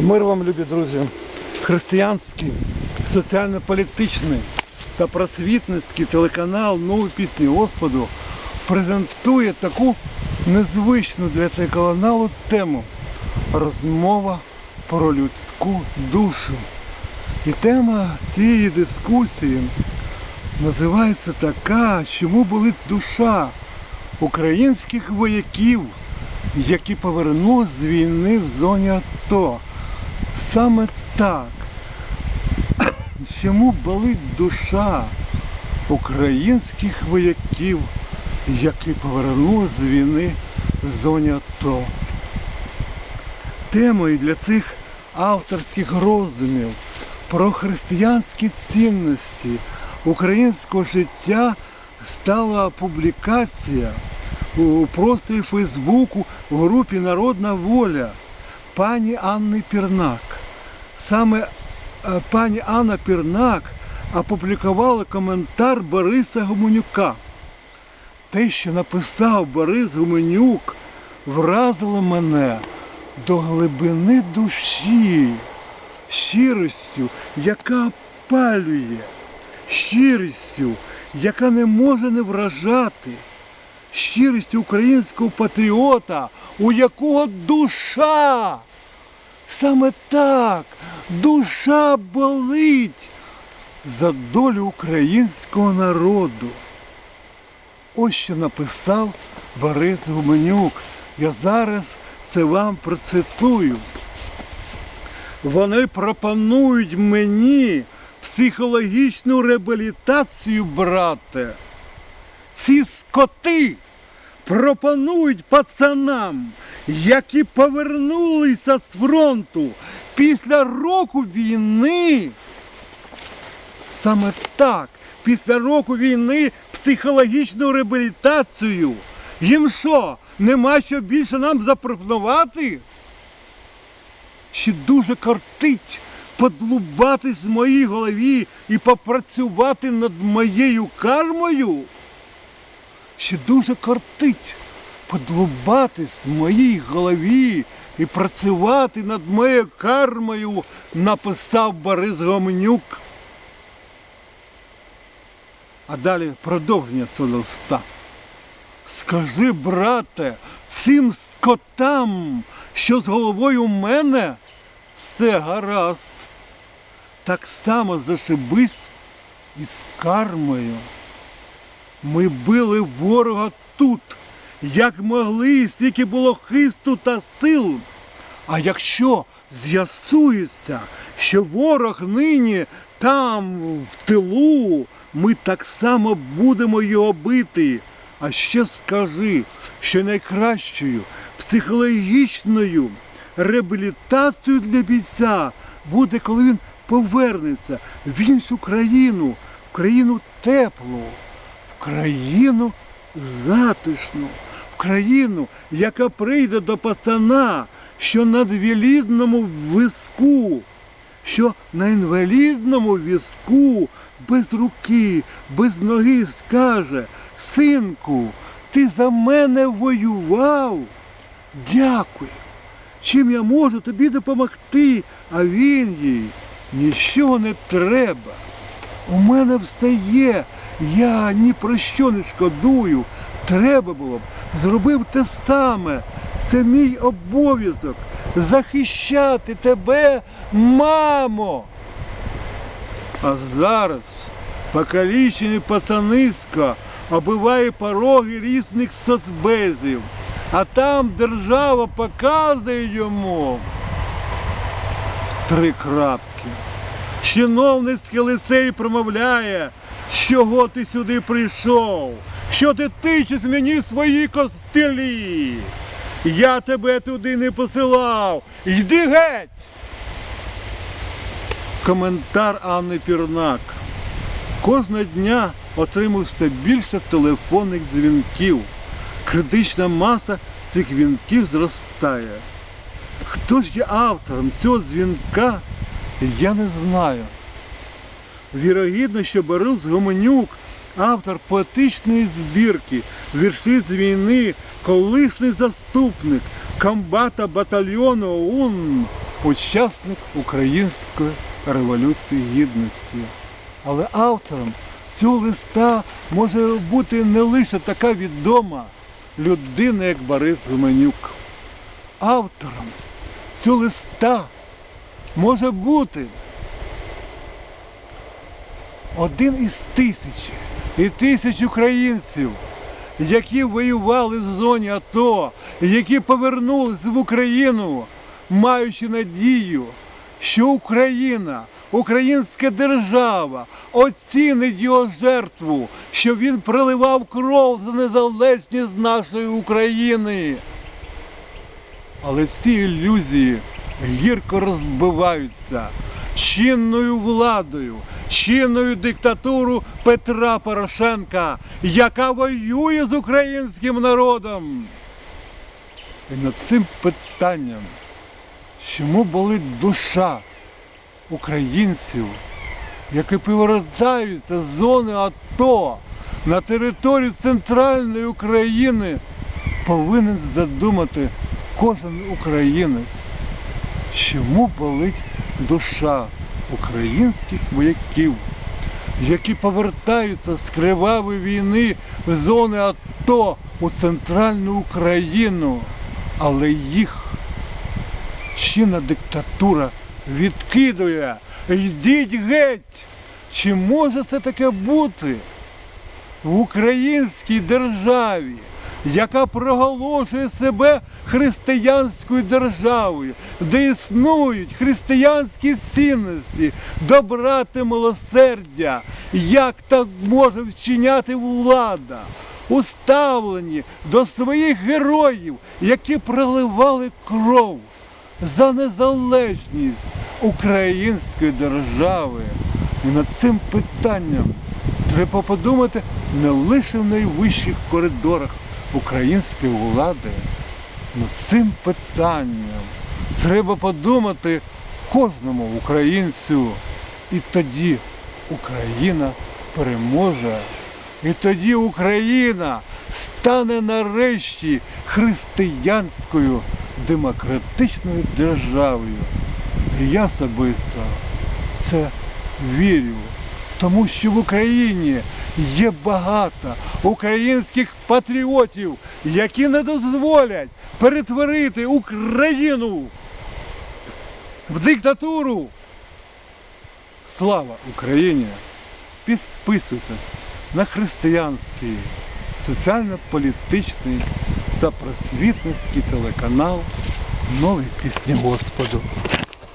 Мир вам, любі друзі, християнський, соціально-політичний та просвітницький телеканал Нові пісні Господу презентує таку незвичну для телеканалу тему розмова про людську душу. І тема цієї дискусії називається така, чому болить душа українських вояків, які повернулись з війни в зоні АТО. Саме так. Чому болить душа українських вояків, які повернулись з війни в зоні АТО? Темою для цих авторських роздумів про християнські цінності українського життя стала публікація у просторі Фейсбуку в групі Народна воля пані Анни Пірнак. Саме е, пані Анна Пірнак опублікувала коментар Бориса Гуменюка. Те, що написав Борис Гуменюк, вразило мене до глибини душі, щиростю, яка опалює, щирістю, яка не може не вражати, щирістю українського патріота, у якого душа. Саме так, душа болить за долю українського народу. Ось що написав Борис Гуменюк. Я зараз це вам процитую. Вони пропонують мені психологічну реабілітацію, брате. Ці скоти пропонують пацанам, які повернулися з фронту після року війни. Саме так, після року війни психологічну реабілітацію. Їм що, нема що більше нам запропонувати? Ще дуже кортить подлубатись в моїй голові і попрацювати над моєю кармою? Ще дуже кортить подлубатись в моїй голові і працювати над моєю кармою, написав Борис Гоменюк. А далі продовження цього листа. Скажи, брате, цим скотам, що з головою у мене, все гаразд. Так само зашибись і з кармою. Ми били ворога тут, як могли, стільки було хисту та сил. А якщо з'ясується, що ворог нині там, в тилу, ми так само будемо його бити. А ще скажи, що найкращою психологічною реабілітацією для бійця буде, коли він повернеться в іншу країну, в країну теплу, країну затишну, в країну, яка прийде до пацана, що на двілідному візку, що на інвалідному візку без руки, без ноги скаже, синку, ти за мене воював. Дякую. Чим я можу тобі допомогти, а він їй нічого не треба. У мене все є, я ні про що не шкодую. Треба було б, зробив те саме. Це мій обов'язок захищати тебе, мамо. А зараз покалічені пацаниська оббиває пороги різних соцбезів, а там держава показує йому три крапки. Чиновницький лицей промовляє, чого ти сюди прийшов, що ти тичеш мені свої костелі. Я тебе туди не посилав. Йди геть. Коментар Анни Пірнак. Кожного дня отримую все більше телефонних дзвінків. Критична маса цих дзвінків зростає. Хто ж є автором цього дзвінка, я не знаю. Вірогідно, що Борис Гоменюк, автор поетичної збірки, вірші з війни, колишній заступник комбата батальйону ОУН учасник Української революції гідності. Але автором цього листа може бути не лише така відома людина, як Борис Гуменюк. Автором цього листа може бути один із тисячі і тисяч українців, які воювали в зоні АТО, які повернулись в Україну, маючи надію, що Україна, українська держава оцінить його жертву, що він проливав кров за незалежність нашої України. Але ці ілюзії гірко розбиваються чинною владою, чинною диктатурою Петра Порошенка, яка воює з українським народом. І над цим питанням, чому болить душа українців, які повертаються з зони АТО на територію центральної України, повинен задумати кожен українець, чому болить душа українських вояків, які повертаються з кривавої війни в зони АТО у центральну Україну, але їх чинна диктатура відкидує. Йдіть геть! Чи може це таке бути в українській державі, яка проголошує себе християнською державою, де існують християнські цінності, добра та милосердя, як так може вчиняти влада, уставлені до своїх героїв, які проливали кров за незалежність української держави. І над цим питанням треба подумати не лише в найвищих коридорах української влади. Над цим питанням треба подумати кожному українцю. І тоді Україна переможе. І тоді Україна стане нарешті християнською демократичною державою. І я особисто це вірю, тому що в Україні є багато українських патріотів, які не дозволять перетворити Україну в диктатуру. Слава Україні! Підписуйтесь на християнський, соціально-політичний та просвітницький телеканал Нові пісні Господу.